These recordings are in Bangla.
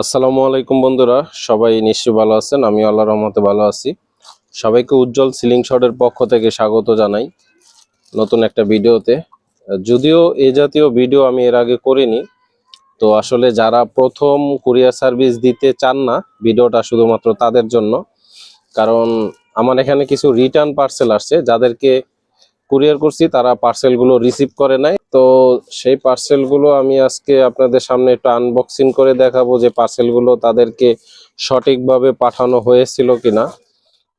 আসসালামু আলাইকুম বন্ধুরা, সবাই নিশ্চয়ই ভালো আছেন আমি আল্লাহ রহমতে ভালো আছি। সবাইকে উজ্জ্বল সিলিং শটের পক্ষ থেকে স্বাগত জানাই নতুন একটা ভিডিওতে। যদিও এ জাতীয় ভিডিও আমি এর আগে করিনি, তো আসলে যারা প্রথম কুরিয়ার সার্ভিস দিতে চান না, ভিডিওটা শুধুমাত্র তাদের জন্য, কারণ আমার এখানে কিছু রিটার্ন পার্সেল আসছে, যাদেরকে কুরিয়ার করছি, তারা পার্সেলগুলো রিসিভ করে নাই। তো সেই পার্সেলগুলো আমি আজকে আপনাদের সামনে একটু আনবক্সিং করে দেখাবো যে পার্সেলগুলো তাদেরকে সঠিকভাবে পাঠানো হয়েছিল কিনা।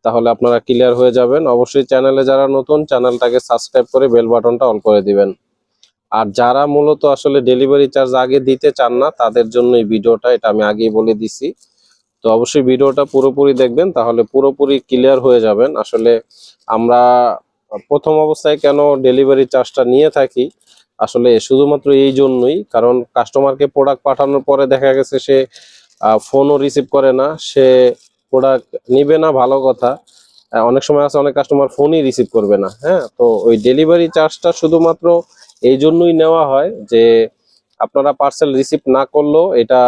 তাহলে আপনারা ক্লিয়ার হয়ে যাবেন। অবশ্যই চ্যানেলে যারা নতুন চ্যানেলটাকে সাবস্ক্রাইব করে বেল বাটনটা অন করে দিবেন। আর যারা মূলত আসলে ডেলিভারি চার্জ আগে দিতে চান না, তাদের জন্য এই ভিডিওটা, এটা আমি আগেই বলে দিছি। তো অবশ্যই ভিডিওটা পুরোপুরি দেখবেন, তাহলে পুরোপুরি ক্লিয়ার হয়ে যাবেন। আসলে আমরা প্রথম অবস্থায় কেন ডেলিভারি চার্জটা নিয়ে থাকি, আসলে শুধুমাত্র এই জন্যই। কারণ কাস্টমারকে প্রোডাক্ট পাঠানোর পরে দেখা গেছে সে ফোনও রিসিভ করে না, সে প্রোডাক্ট নিবে না, ভালো কথা। অনেক সময় আছে অনেক কাস্টমার ফোনই রিসিভ করবে না হ্যাঁ? তো ওই ডেলিভারি চার্জটা শুধুমাত্র এই জন্যই নেওয়া হয় যে, আপনারা পার্সেল রিসিভ না করলেও এটা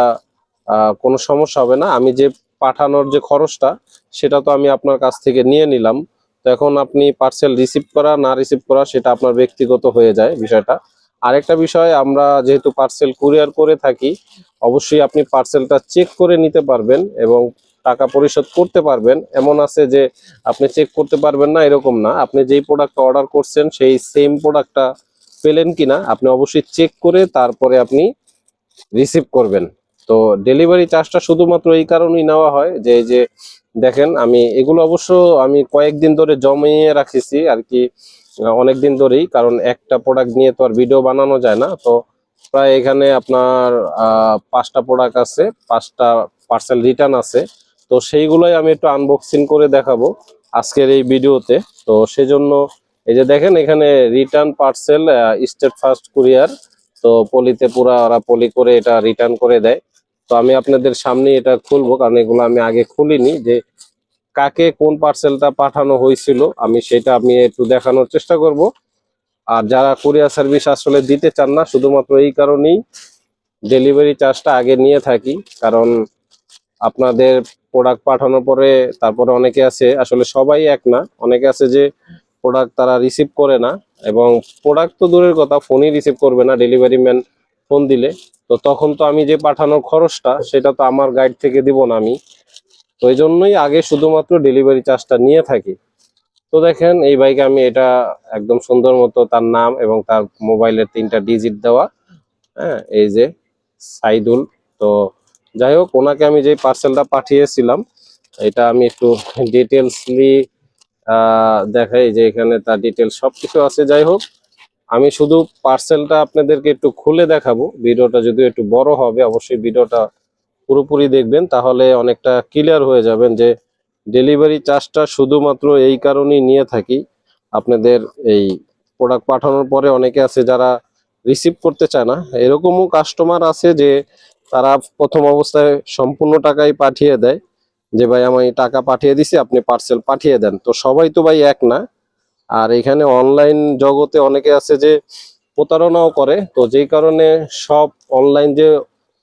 কোনো সমস্যা হবে না। আমি যে পাঠানোর যে খরচটা, সেটা তো আমি আপনার কাছ থেকে নিয়ে নিলাম। তো এখন আপনি পার্সেল রিসিভ করা, না রিসিভ করা সেটা আপনার ব্যক্তিগত হয়ে যায় বিষয়টা। আরেকটা বিষয়, আমরা যেহেতু পার্সেল কুরিয়ার করে থাকি, অবশ্যই আপনি পার্সেলটা চেক করে নিতে পারবেন এবং টাকা পরিশোধ করতে পারবেন। এমন আছে যে আপনি চেক করতে পারবেন না, এরকম না। আপনি যেই প্রোডাক্টটা অর্ডার করছেন, সেই সেম প্রোডাক্টটা পেলেন কিনা, আপনি অবশ্যই চেক করে তারপরে আপনি রিসিভ করবেন। তো ডেলিভারি চার্জটা শুধুমাত্র এই কারণেই নেওয়া হয় যে যে দেখেন, আমি এগুলো অবশ্য আমি কয়েকদিন ধরে জমিয়ে রাখিছি আর কি অনেক দিন ধরেই, কারণ একটা প্রোডাক্ট নিয়ে তো আর ভিডিও বানানো যায় না। তো প্রায় এখানে আপনার পাঁচটা প্রোডাক্ট আছে, পাঁচটা পার্সেল রিটার্ন আছে। তো সেইগুলোই আমি একটু আনবক্সিং করে দেখাবো আজকের এই ভিডিওতে তো সেজন্য এই যে দেখেন, এখানে return parcel state first courier তো পলিতে পুরা, ওরা পলি করে এটা রিটার্ন করে দেয়। তো আমি আপনাদের সামনে এটা খুলবো, কারণ এগুলো আমি আগে খুলিনি, যে কাকে কোন পার্সেলটা পাঠানো হয়েছিল, আমি সেটা আমি একটু দেখানোর চেষ্টা করব। আর যারা কুরিয়ার সার্ভিস আসলে দিতে চান না, শুধুমাত্র এই কারণেই ডেলিভারি চার্জটা আগে নিয়ে থাকি। কারণ আপনাদের প্রোডাক্ট পাঠানোর পরে তারপরে অনেকে আছে, আসলে সবাই এক না, অনেকে আছে যে প্রোডাক্ট তারা রিসিভ করে না। এবং প্রোডাক্ট তো দূরের কথা ফোনই রিসিভ করবে না ডেলিভারি ম্যান ফোন দিলে। তো তখন তো আমি যে পাঠানোর খরচটা, সেটা তো আমার গাইড থেকে দিব না আমি। এই জন্যই আগে শুধুমাত্র ডেলিভারি চার্জটা নিয়ে থাকি। তো দেখেন, এই বাইকে আমি এটা একদম সুন্দর মতো তার নাম এবং তার মোবাইলের তিনটা ডিজিট দেওয়া। হ্যাঁ এই যে সাইদুল। তো যাই হোক, ওনাকে আমি যে পার্সেলটা পাঠিয়েছিলাম, এটা আমি একটু ডিটেলসলি দেখাই যে এখানে তার ডিটেলস সব কিছু আছে। যাই হোক, আমি শুধু পার্সেলটা আপনাদেরকে একটু খুলে দেখাবো। ভিডিওটা যদিও একটু বড় হবে, অবশ্যই ভিডিওটা পুরোপুরি দেখবেন, তাহলে অনেকটা ক্লিয়ার হয়ে যাবেন যে ডেলিভারি চার্জটা শুধুমাত্র এই কারণেই নিয়ে থাকি। আপনাদের এই প্রোডাক্ট পাঠানোর পরে অনেকে আছে যারা রিসিভ করতে চায় না। এরকমও কাস্টমার আছে যে তারা প্রথম অবস্থায় সম্পূর্ণ টাকাই পাঠিয়ে দেয় যে, ভাই, আমি টাকা পাঠিয়ে দিছি, আপনি পার্সেল পাঠিয়ে দেন। তো সবাই তো ভাই এক না। আর এখানে অনলাইন জগতে অনেকে আছে যে প্রতারণাও করে। তো যেই কারণে সব অনলাইন যে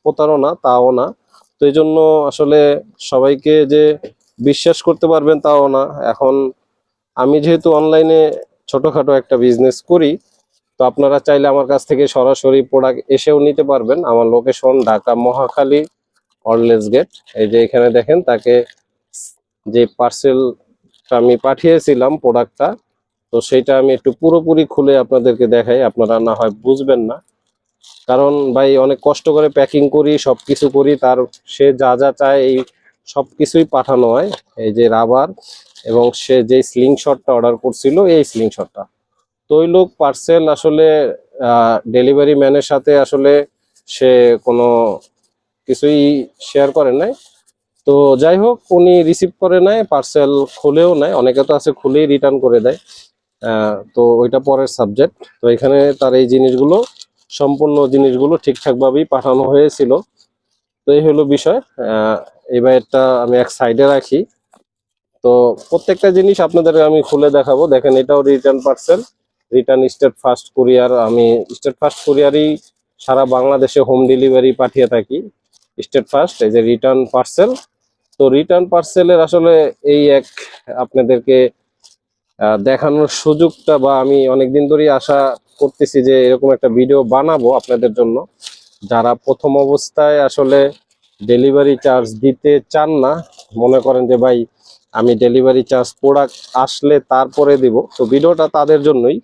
প্রতারণা, তাও না। তো এই জন্য আসলে সবাইকে যে বিশ্বাস করতে পারবেন তাও না। এখন আমি যেহেতু অনলাইনে ছোটখাটো একটা বিজনেস করি, তো আপনারা চাইলে আমার কাছ থেকে সরাসরি প্রোডাক্ট এসেও নিতে পারবেন। আমার লোকেশন ঢাকা মহাখালী অরলেস গেট এই যে এখানে দেখেন তাকে যে পার্সেলটা আমি পাঠিয়েছিলাম প্রোডাক্টটা তো সেইটা আমি একটু পুরোপুরি খুলে আপনাদেরকে দেখাই। আপনারা না হয় বুঝবেন না। কারণ ভাই অনেক কষ্ট করে প্যাকিং করি, সবকিছু করি, তার সে যা যা চায় এই সবকিছুই পাঠানো হয়, এই যে রাবার এবং সে যে স্লিং শটটা অর্ডার করছিল, এই স্লিং শটটা তো ওই লোক পার্সেল আসলে ডেলিভারি ম্যানের সাথে আসলে সে কোনো কিছুই শেয়ার করে নাই। তো যাই হোক, উনি রিসিভ করে নেয় পার্সেল খুলেও নেয়, অনেকে তো আছে খুলেই রিটার্ন করে দেয়। তো ওইটা পরের সাবজেক্ট তো এখানে তার এই জিনিসগুলো সম্পূর্ণ জিনিসগুলো ঠিকঠাকভাবেই পাঠানো হয়েছিল। তো এই হলো বিষয়। এবার এটা আমি এক সাইডে রাখি। তো প্রত্যেকটা জিনিস আপনাদের আমি খুলে দেখাবো। দেখেন, এটাও return parcel return Steadfast courier আমি স্টেট ফার্স্ট কুরিয়ারই সারা বাংলাদেশে হোম ডেলিভারি পাঠিয়ে থাকি। স্টেট ফার্স্ট এই যে রিটার্ন পার্সেল তো রিটার্ন পার্সেলের আসলে এই এক আপনাদেরকে দেখানোর সুযোগটা বা আমি অনেকদিন ধরেই আশা করতেছি যে এরকম একটা ভিডিও বানাবো আপনাদের জন্য। যারা প্রথম অবস্থায় আসলে ডেলিভারি চার্জ দিতে চান না, মনে করেন যে ভাই, আমি ডেলিভারি চার্জ প্রোডাক্ট আসলে তারপরে দিব। তো ভিডিওটা তাদের জন্যই।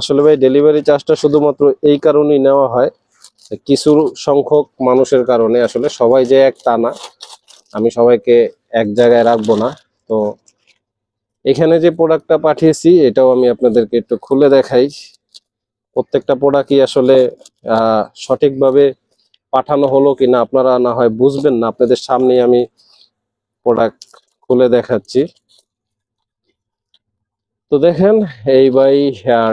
আসলে ভাই ডেলিভারি চার্জটা শুধুমাত্র এই কারণেই নেওয়া হয় কিছু সংখ্যক মানুষের কারণে আসলে সবাই যে এক তা না, আমি সবাইকে এক জায়গায় রাখব না। তো এখানে যে প্রোডাক্টটা পাঠিয়েছি, এটাও আমি আপনাদেরকে একটু খুলে দেখাই। প্রত্যেকটা প্রোডাক্টই আসলে সঠিকভাবে পাঠানো হলো কি না আপনারা না হয় বুঝবেন না। আপনাদের সামনেই আমি প্রোডাক্ট খুলে দেখাচ্ছি। তো দেখেন, এই ভাই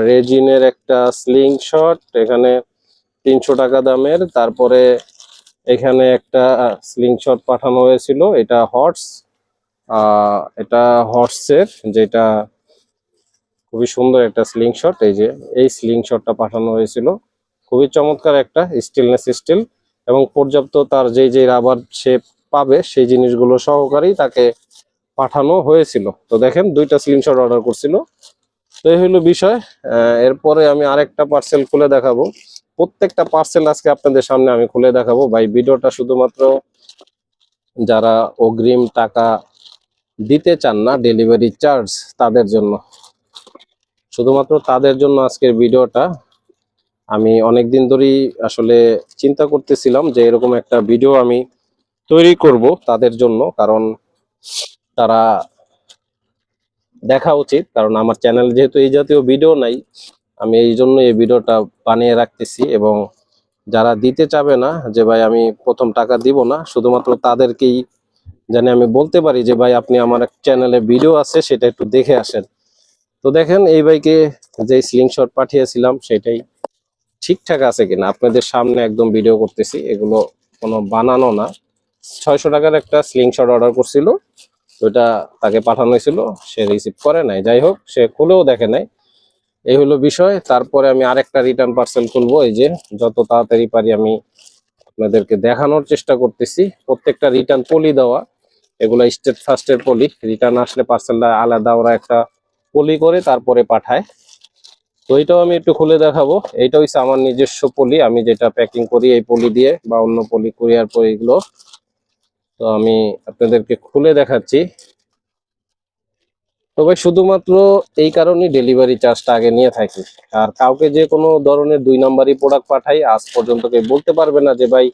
রেজিনের একটা স্লিং শট এখানে তিনশো টাকা দামের। তারপরে এখানে একটা স্লিং শট পাঠানো হয়েছিল। এটা হর্স এটা হর্সের যেটা খুবই সুন্দর একটা স্লিং শট এই যে, এই স্লিং শটটা পাঠানো হয়েছিল। খুবই চমৎকার একটা স্টিলনেস স্টিল এবং পর্যাপ্ত তার যেই যে রাবার সে পাবে সেই জিনিসগুলো সহকারেই তাকে পাঠানো হয়েছিল। তো দেখেন, দুইটা স্লিং শট অর্ডার করছিল। তো এই হলো বিষয়। এরপরে আমি আরেকটা পার্সেল খুলে দেখাবো। প্রত্যেকটা পার্সেল আজকে আপনাদের সামনে আমি খুলে দেখাবো। ভাই, ভিডিওটা শুধুমাত্র যারা অগ্রিম টাকা দিতে চান না ডেলিভারি চার্জ তাদের জন্য। শুধুমাত্র তাদের জন্য আজকের ভিডিওটা, আমি অনেক দিন ধরেই আসলে চিন্তা করতেছিলাম যে এরকম একটা ভিডিও আমি তৈরি করব তাদের জন্য, কারণ তারা দেখা উচিত, কারণ আমার চ্যানেল যেহেতু এই জাতীয় ভিডিও নাই, আমি এই জন্য এই ভিডিওটা বানিয়ে রাখতেছি এবং যারা দিতে চাবে না যে ভাই আমি প্রথম টাকা দিব না, শুধুমাত্র তাদেরকেই জানি আমি বলতে পারি যে ভাই আপনি আমার চ্যানেলে ভিডিও আছে, সেটা একটু দেখে আসেন। তো দেখেন, এই বাইকে যে স্লিংশট পাঠিয়েছিলাম, সেটাই ঠিকঠাক আছে কিনা? আপনাদের সামনে একদম ভিডিও করতেছি। এগুলো কোনো বানানো না। ছয়শো টাকার একটা স্লিংশট অর্ডার করছিল। ওইটা তাকে পাঠানো হয়েছিল। সে রিসিভ করে নাই। যাই হোক, সে খুলেও দেখে নাই। এই হলো বিষয়। তারপরে আমি আরেকটা রিটার্ন পার্সেল খুলবো। এই যে, যত তাড়াতাড়ি পারি আমি আপনাদেরকে দেখানোর চেষ্টা করতেছি। প্রত্যেকটা রিটার্ন পলি দেওয়া। এগুলো স্টেট ফার্স্টের পলি রিটার্ন আসলে পার্সেলটা আলাদা, ওরা একটা পলি করে তারপরে পাঠায়। তো এইটাও আমি একটু খুলে দেখাবো। এইটা হচ্ছে আমার নিজস্ব পলি। আমি যেটা প্যাকিং করি এই পলি দিয়ে বা অন্য পলি কুরিয়ার এগুলো। তো আমি আপনাদেরকে খুলে দেখাচ্ছি। তো ভাই, শুধুমাত্র এই কারণেই ডেলিভারি চার্জটা আগে নিয়ে থাকি। আর কাউকে যে কোনো ধরনের দুই নাম্বারই প্রোডাক্ট পাঠাই, আজ পর্যন্ত কেউ বলতে পারবে না যে, ভাই,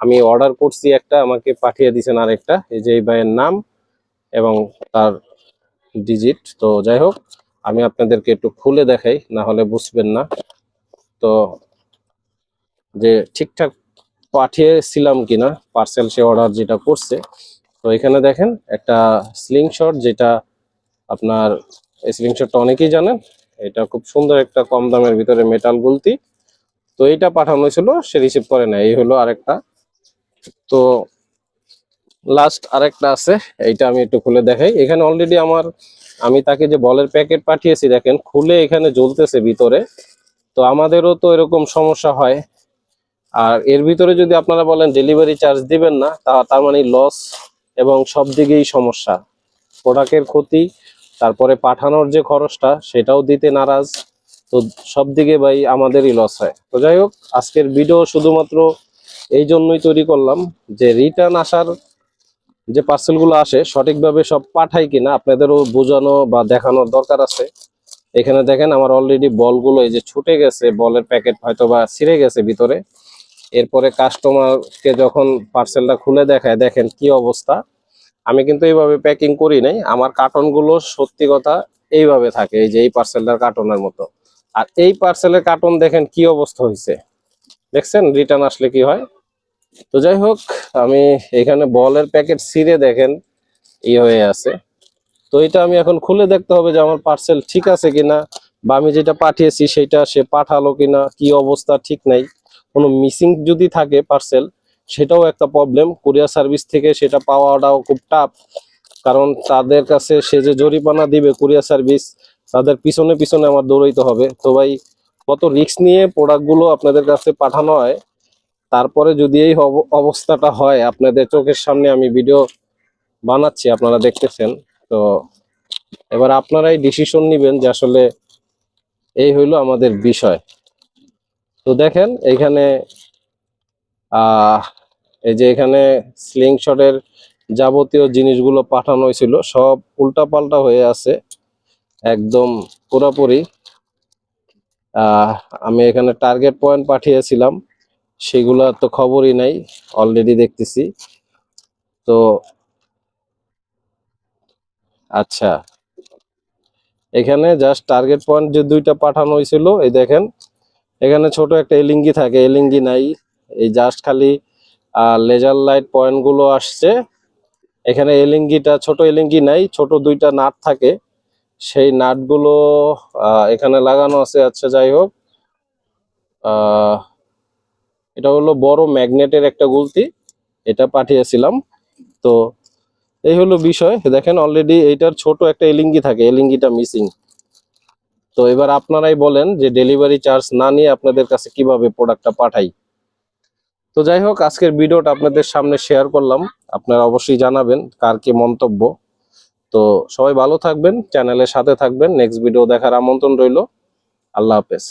আমি অর্ডার করছি একটা, আমাকে পাঠিয়ে দিয়েছেন আরেকটা। এই যে এই ভাইয়ের নাম এবং তার ডিজিট তো যাই হোক, আমি আপনাদেরকে একটু খুলে দেখাই, না হলে বুঝবেন না। তো যে ঠিকঠাক পাঠিয়েছিলাম কিনা পার্সেল সে অর্ডার যেটা করছে, তো এখানে দেখেন একটা স্লিং শট যেটা আপনার, এই স্লিং শটটা অনেকেই জানেন, এটা খুব সুন্দর একটা কম দামের ভিতরে মেটাল গুলতি। তো এইটা পাঠানো হয়েছিল, সে রিসিভ করে না এই হলো আরেকটা। তো লাস্ট আরেকটা আছে, এইটা আমি একটু খুলে দেখাই। এখানে অলরেডি আমার, আমি তাকে যে বলের প্যাকেট পাঠিয়েছি, দেখেন, খুলে এখানে জ্বলতেছে ভিতরে। তো আমাদেরও তো এরকম সমস্যা হয়। আর এর ভিতরে যদি আপনারা বলেন ডেলিভারি চার্জ দিবেন না, তা, তার মানে লস এবং সব দিকেই সমস্যা। প্রোডাক্টের ক্ষতি, তারপরে পাঠানোর যে খরচটা, সেটাও দিতে নারাজ। তো সব দিকে ভাই আমাদেরই লস হয়। তো যাই হোক, আজকের ভিডিও শুধুমাত্র এই জন্যই তৈরি করলাম যে রিটার্ন আসার যে পার্সেলগুলো আসে, সঠিকভাবে সব পাঠাই কিনা আপনাদেরও বোঝানো বা দেখানোর দরকার আছে। এখানে দেখেন আমার অলরেডি বলগুলো এই যে ছুটে গেছে, বলের প্যাকেট হয়তো বা ছিঁড়ে গেছে ভিতরে। এরপরে কাস্টমারকে যখন পার্সেলটা খুলে দেখায়, দেখেন কি অবস্থা। আমি কিন্তু এইভাবে প্যাকিং করি নাই, আমার কার্টনগুলো সত্যি কথা এইভাবে থাকে, এই যে এই পার্সেলটার কার্টনের মতো। আর এই পার্সেলের কার্টন দেখেন কি অবস্থা হয়েছে দেখছেন? রিটার্ন আসলে কি হয়? তো যাই হোক, আমি এখানে বলের প্যাকেট ছিঁড়ে দেখেন, ই হয়ে আছে। তো এটা আমি এখন খুলে দেখতে হবে যে আমার পার্সেল ঠিক আছে কিনা, বা আমি যেটা পাঠিয়েছি সেটা সে পাঠালো কিনা, কি অবস্থা, ঠিক নাই। কোনো মিসিং যদি থাকে পার্সেল সেটাও একটা প্রবলেম কুরিয়ার সার্ভিস থেকে সেটা পাওয়াটাও খুব টাফ কারণ তাদের কাছে সে যে জরিমানা দিবে কুরিয়ার সার্ভিস তাদের পিছনে পিছনে আমার দৌড়াইতে হবে। তো ভাই, কত রিস্ক নিয়ে প্রোডাক্টগুলো আপনাদের কাছে পাঠানো হয় তারপরে যদি এই অব- অবস্থাটা হয়, আপনাদের চোখের সামনে আমি ভিডিও বানাচ্ছি, আপনারা দেখতেছেন। তো এবার আপনারাই ডিসিশন নেবেন যে আসলে এই হইল আমাদের বিষয়। তো দেখেন, এখানে এই যে এখানে স্লিং শটের যাবতীয় জিনিসগুলো পাঠানো হয়েছিল, সব উল্টাপাল্টা হয়ে আছে, একদম পুরোপুরি। আমি এখানে টার্গেট পয়েন্ট পাঠিয়েছিলাম। সেগুলো তো খবরই নাই অলরেডি দেখতেছি। তো আচ্ছা এখানে জাস্ট টার্গেট পয়েন্ট যে দুইটা পাঠানো হয়েছিল, এই দেখেন, এখানে ছোট একটা এলিঙ্গি থাকে এলিঙ্গি নাই, এই জাস্ট খালি লেজার লাইট পয়েন্টগুলো আসছে। এখানে এলিঙ্গিটা ছোট এলিঙ্গি নাই, ছোট দুইটা নাট থাকে। সেই নাটগুলো এখানে লাগানো আছে আচ্ছা যাই হোক এটা হলো বড় ম্যাগনেটের একটা গুলতি, এটা পাঠিয়েছিলাম। তো এই হলো বিষয়। দেখেন অলরেডি এইটার ছোট একটা এলিঙ্গি থাকে, এলিঙ্গিটা মিসিং তো এবার আপনারাই বলেন যে ডেলিভারি চার্জ না নিয়ে আপনাদের কাছে কীভাবে প্রোডাক্টটা পাঠাই। তো যাই হোক, আজকের ভিডিওটা আপনাদের সামনে শেয়ার করলাম। আপনারা অবশ্যই জানাবেন কার কি মন্তব্য। তো সবাই ভালো থাকবেন চ্যানেলের সাথে থাকবেন। নেক্সট ভিডিও দেখার আমন্ত্রণ রইল। আল্লাহ হাফেজ।